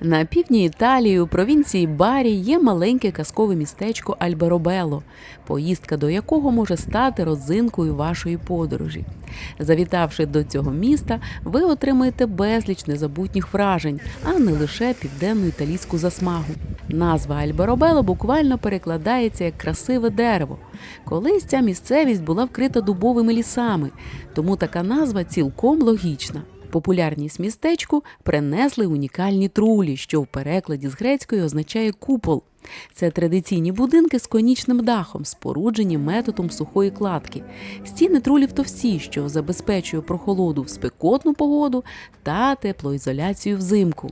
На півдні Італії у провінції Барі є маленьке казкове містечко Альберобело, поїздка до якого може стати родзинкою вашої подорожі. Завітавши до цього міста, ви отримаєте безліч незабутніх вражень, а не лише південну італійську засмагу. Назва Альберобело буквально перекладається як красиве дерево. Колись ця місцевість була вкрита дубовими лісами, тому така назва цілком логічна. Популярність містечку принесли унікальні трулі, що в перекладі з грецької означає купол. Це традиційні будинки з конічним дахом, споруджені методом сухої кладки. Стіни трулів товсті, що забезпечує прохолоду в спекотну погоду та теплоізоляцію взимку.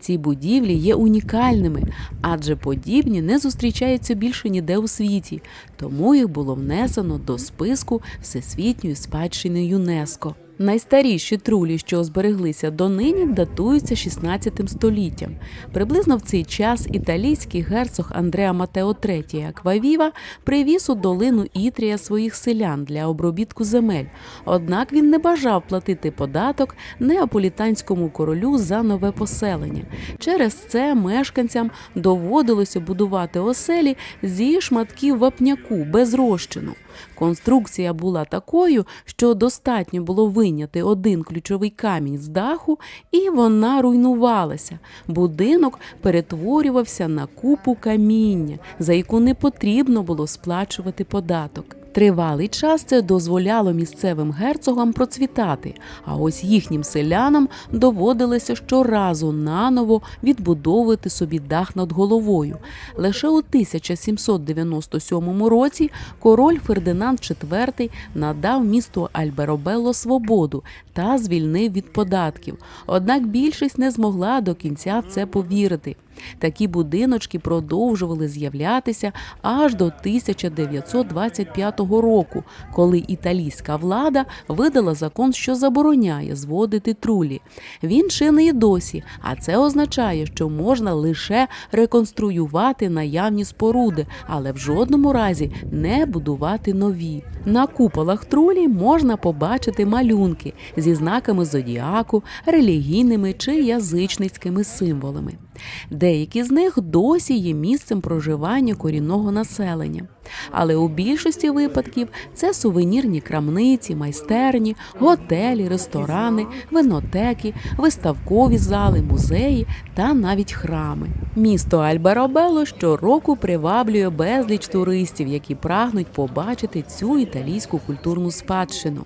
Ці будівлі є унікальними, адже подібні не зустрічаються більше ніде у світі, тому їх було внесено до списку Всесвітньої спадщини ЮНЕСКО. Найстаріші трулі, що збереглися донині, датуються 16 століттям. Приблизно в цей час італійський герцог Андреа Матео III Аквавіва привіз у долину Ітрія своїх селян для обробітку земель. Однак він не бажав платити податок неаполітанському королю за нове поселення. Через це мешканцям доводилося будувати оселі зі шматків вапняку без розчину. Конструкція була такою, що достатньо було виняти один ключовий камінь з даху, і вона руйнувалася. Будинок перетворювався на купу каміння, за яку не потрібно було сплачувати податок. Тривалий час це дозволяло місцевим герцогам процвітати, а ось їхнім селянам доводилося щоразу наново відбудовувати собі дах над головою. Лише у 1797 році король Фердинанд IV надав місту Альберобелло свободу та звільнив від податків. Однак більшість не змогла до кінця в це повірити. Такі будиночки продовжували з'являтися аж до 1925 року, коли італійська влада видала закон, що забороняє зводити трулі. Він чинний досі, а це означає, що можна лише реконструювати наявні споруди, але в жодному разі не будувати нові. На куполах трулі можна побачити малюнки зі знаками зодіаку, релігійними чи язичницькими символами. Деякі з них досі є місцем проживання корінного населення. Але у більшості випадків це сувенірні крамниці, майстерні, готелі, ресторани, винотеки, виставкові зали, музеї та навіть храми. Місто Альберобело щороку приваблює безліч туристів, які прагнуть побачити цю італійську культурну спадщину.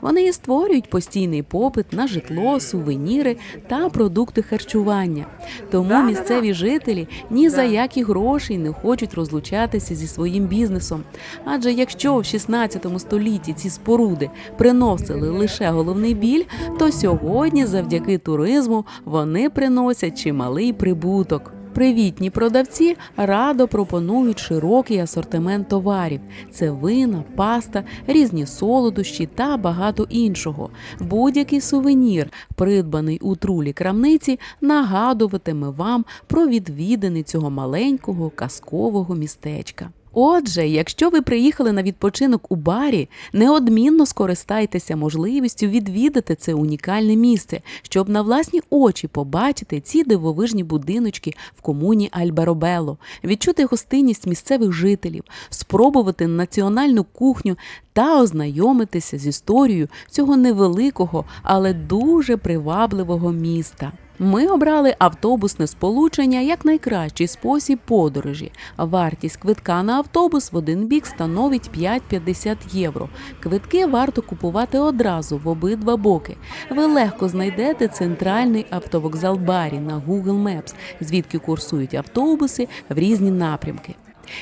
Вони і створюють постійний попит на житло, сувеніри та продукти харчування. Тому місцеві жителі ні за які гроші не хочуть розлучатися зі своїм бізнесом. Адже якщо в 16 столітті ці споруди приносили лише головний біль, то сьогодні, завдяки туризму, вони приносять чималий прибуток. Привітні продавці радо пропонують широкий асортимент товарів: це вина, паста, різні солодощі та багато іншого. Будь-який сувенір, придбаний у трулі крамниці, нагадуватиме вам про відвідини цього маленького казкового містечка. Отже, якщо ви приїхали на відпочинок у барі, неодмінно скористайтеся можливістю відвідати це унікальне місце, щоб на власні очі побачити ці дивовижні будиночки в комуні Альберобело, відчути гостинність місцевих жителів, спробувати національну кухню та ознайомитися з історією цього невеликого, але дуже привабливого міста. Ми обрали автобусне сполучення як найкращий спосіб подорожі. Вартість квитка на автобус в один бік становить 5,50 євро. Квитки варто купувати одразу в обидва боки. Ви легко знайдете центральний автовокзал Барі на Google Maps, звідки курсують автобуси в різні напрямки.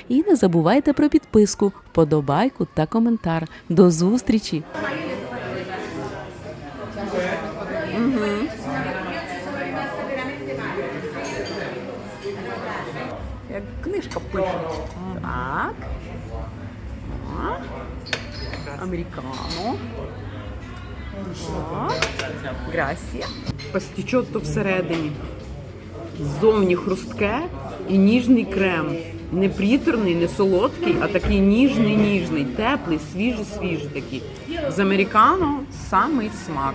І не забувайте про підписку, вподобайку та коментар. До зустрічі! Як книжка пише. Так. Американо. Грасія. Пастючотто всередині. Ззовні хрустке і ніжний крем. Не приторний, не солодкий, а такий ніжний, ніжний, теплий, свіжий, свіжий такий. З американо самий смак.